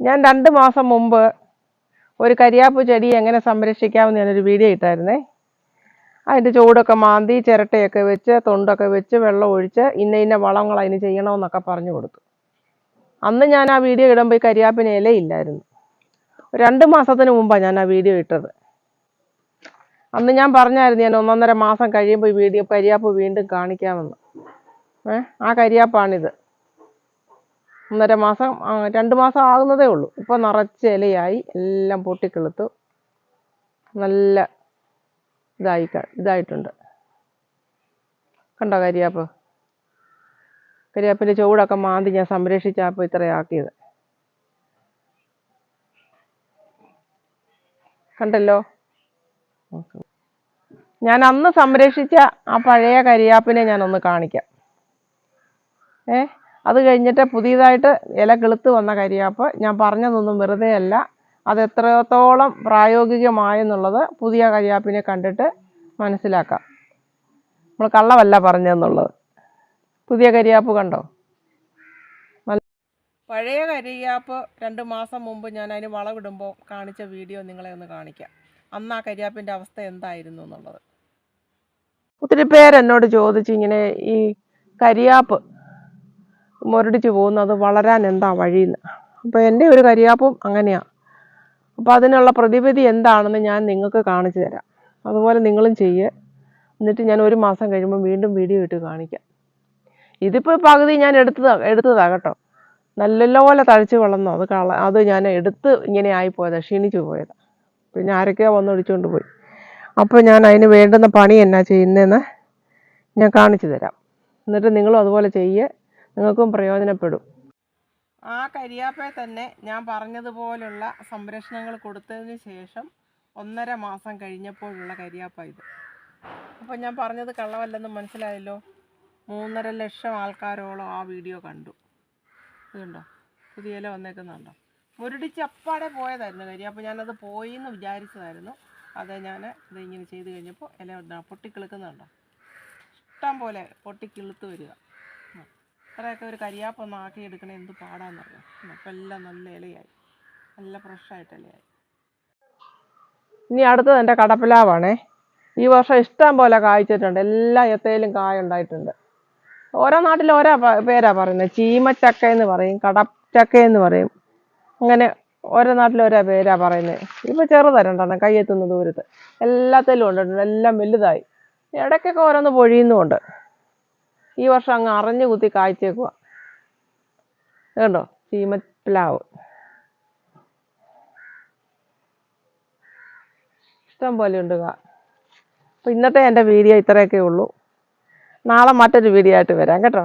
ഞാൻ രണ്ട് മാസം മുമ്പ് ഒരു കരിയാപ്പ് ചെടി എങ്ങനെ സംരക്ഷിക്കാമെന്ന് ഞാനൊരു വീഡിയോ ഇട്ടായിരുന്നേ. അതിന്റെ ചൂടൊക്കെ മാന്തി ചിരട്ടയൊക്കെ വെച്ച് തൊണ്ടൊക്കെ വെച്ച് വെള്ളം ഒഴിച്ച് ഇന്ന ഇന്ന വളങ്ങൾ അതിന് ചെയ്യണമെന്നൊക്കെ പറഞ്ഞു കൊടുത്തു. അന്ന് ഞാൻ ആ വീഡിയോ ഇടുമ്പോൾ ഈ കരിയാപ്പിന് ഇലയില്ലായിരുന്നു രണ്ട് മാസത്തിന് മുമ്പാണ് ഞാൻ ആ വീഡിയോ ഇട്ടത്. അന്ന് ഞാൻ പറഞ്ഞായിരുന്നു ഞാൻ ഒന്നൊന്നര മാസം കഴിയുമ്പോൾ ഈ വീഡിയോ കരിയാപ്പ് വീണ്ടും കാണിക്കാമെന്ന്. ഏ? ആ കരിയാപ്പാണിത്. ഒന്നര മാസം രണ്ട് മാസം ആകുന്നതേ ഉള്ളൂ. ഇപ്പോൾ നിറച്ച് ഇലയായി എല്ലാം പൊട്ടിക്കെളുത്തു. നല്ല ഇതായി ഇതായിട്ടുണ്ട്. കണ്ടോ കരിയാപ്പ്? കരിയാപ്പിന്റെ ചുവടൊക്കെ മാന്തി ഞാൻ സംരക്ഷിച്ചപ്പോൾ ഇത്രയാക്കിയത് കണ്ടല്ലോ? ഞാൻ അന്ന് സംരക്ഷിച്ച ആ പഴയ കരിയാപ്പിനെ ഞാനൊന്ന് കാണിക്കാം. ഏ? അത് കഴിഞ്ഞിട്ട് പുതിയതായിട്ട് ഇല കിളുത്ത് വന്ന കരിയാപ്പ് ഞാൻ പറഞ്ഞതൊന്നും വെറുതെ അല്ല. അത് എത്രത്തോളം പ്രായോഗികമായെന്നുള്ളത് പുതിയ കരിയാപ്പിനെ കണ്ടിട്ട് മനസ്സിലാക്കാം. നമ്മൾ കള്ളമല്ല പറഞ്ഞതെന്നുള്ളത്. പുതിയ കരിയാപ്പ് കണ്ടോ? പഴയ കരിയാപ്പ് രണ്ട് മാസം മുമ്പ് ഞാൻ അതിന് വളമിടുമ്പോൾ കാണിച്ച വീഡിയോ നിങ്ങളെ ഒന്ന് കാണിക്കാം. അന്ന് ആ കരിയാപ്പിന്റെ അവസ്ഥ എന്തായിരുന്നു എന്നുള്ളത്. ഒത്തിരി പേരെന്നോട് ചോദിച്ചു ഇങ്ങനെ ഈ കരിയാപ്പ് മുരടിച്ച് പോകുന്നു. അത് വളരാൻ എന്താ വഴിയെന്ന് അപ്പോൾ എന്റെ ഒരു കരിയാപ്പും അങ്ങനെയാണ് അപ്പോൾ അതിനുള്ള പ്രതിവിധി എന്താണെന്ന് ഞാൻ നിങ്ങൾക്ക് കാണിച്ചു തരാം. അതുപോലെ നിങ്ങളും ചെയ്യേ. എന്നിട്ട് ഞാൻ ഒരു മാസം കഴിയുമ്പോൾ വീണ്ടും വീഡിയോ ഇട്ട് കാണിക്കാം. ഇതിപ്പോൾ പകുതി ഞാൻ എടുത്തതാ എടുത്തതാ കേട്ടോ. നല്ലപോലെ തഴച്ച് വളർന്നു. അത് കള അത് ഞാൻ എടുത്ത് ഇങ്ങനെ ആയിപ്പോയതാണ് ക്ഷീണിച്ചു പോയതാണ് പിന്നെ ആരൊക്കെയോ വന്ന് ഒടിച്ചുകൊണ്ട് പോയി. അപ്പോൾ ഞാൻ അതിന് വേണ്ടുന്ന പണി എന്നാ ചെയ്യുന്നതെന്ന് ഞാൻ കാണിച്ചു തരാം. എന്നിട്ട് നിങ്ങളും അതുപോലെ ചെയ്യുക നിങ്ങൾക്കും പ്രയോജനപ്പെടും. ആ കരിയാപ്പയെ തന്നെ ഞാൻ പറഞ്ഞതുപോലുള്ള സംരക്ഷണങ്ങൾ കൊടുത്തതിന് ശേഷം ഒന്നര മാസം കഴിഞ്ഞപ്പോഴുള്ള കരിയാപ്പ ഇത്. അപ്പോൾ ഞാൻ പറഞ്ഞത് കള്ളവല്ലെന്ന് മനസ്സിലായല്ലോ? മൂന്നര ലക്ഷം ആൾക്കാരോളം ആ വീഡിയോ കണ്ടു. ഇതുണ്ടോ പുതിയ ഇല വന്നേക്കുന്നുണ്ടോ? മുരടിച്ച് അപ്പാടെ പോയതായിരുന്നു കാര്യം അപ്പോൾ ഞാനത് പോയി എന്ന് വിചാരിച്ചതായിരുന്നു. അത് ഞാൻ ഇത് ഇങ്ങനെ ചെയ്ത് കഴിഞ്ഞപ്പോൾ ഇല പൊട്ടിക്കിളുക്കുന്നുണ്ടോ? ഇഷ്ടം പോലെ പൊട്ടിക്കിളുത്ത് വരിക. ഇത്രയൊക്കെ ഒരു കരിയാപ്പൊന്ന് ആക്കി എടുക്കണേ എന്ത് പാടാന്നറിയാം? അപ്പം എല്ലാം നല്ല ഇലയായി. നല്ല ഫ്രഷായിട്ട് ഇലയായി. ഇനി അടുത്തത് എന്റെ കടപ്പിലാവാണേ. ഈ വർഷം ഇഷ്ടം പോലെ കായ്ച്ചിട്ടുണ്ട്. എല്ലാ എത്തയിലും കായ ഉണ്ടായിട്ടുണ്ട്. ഓരോ നാട്ടിൽ ഓരോ പേരാ പറയുന്നത്. ചീമച്ചക്ക എന്ന് പറയും കടച്ചക്ക എന്ന് പറയും. അങ്ങനെ ഓരോ നാട്ടിൽ ഓരോ പേരാ പറയുന്നത്. ഇപ്പൊ ചെറുതരണ്ടെണ്ണം കൈയെത്തുന്ന ദൂരത്ത്. എല്ലാത്തിലും ഉണ്ടിട്ടുണ്ട്. എല്ലാം വലുതായി. ഇടയ്ക്കൊക്കെ ഓരോന്ന് പൊഴിയുന്നുമുണ്ട്. ഈ വർഷം അങ്ങ് അറിഞ്ഞു കുത്തി കായ്ച്ചേക്കുക കണ്ടോ? ചീമപ്ലാവ് ഇഷ്ടം പോലെ ഉണ്ട് കാ. ഇന്നത്തെ എന്റെ വീഡിയോ ഇത്രയൊക്കെ ഉള്ളൂ. നാളെ മറ്റൊരു വീഡിയോ ആയിട്ട് വരാം. കേട്ടോ?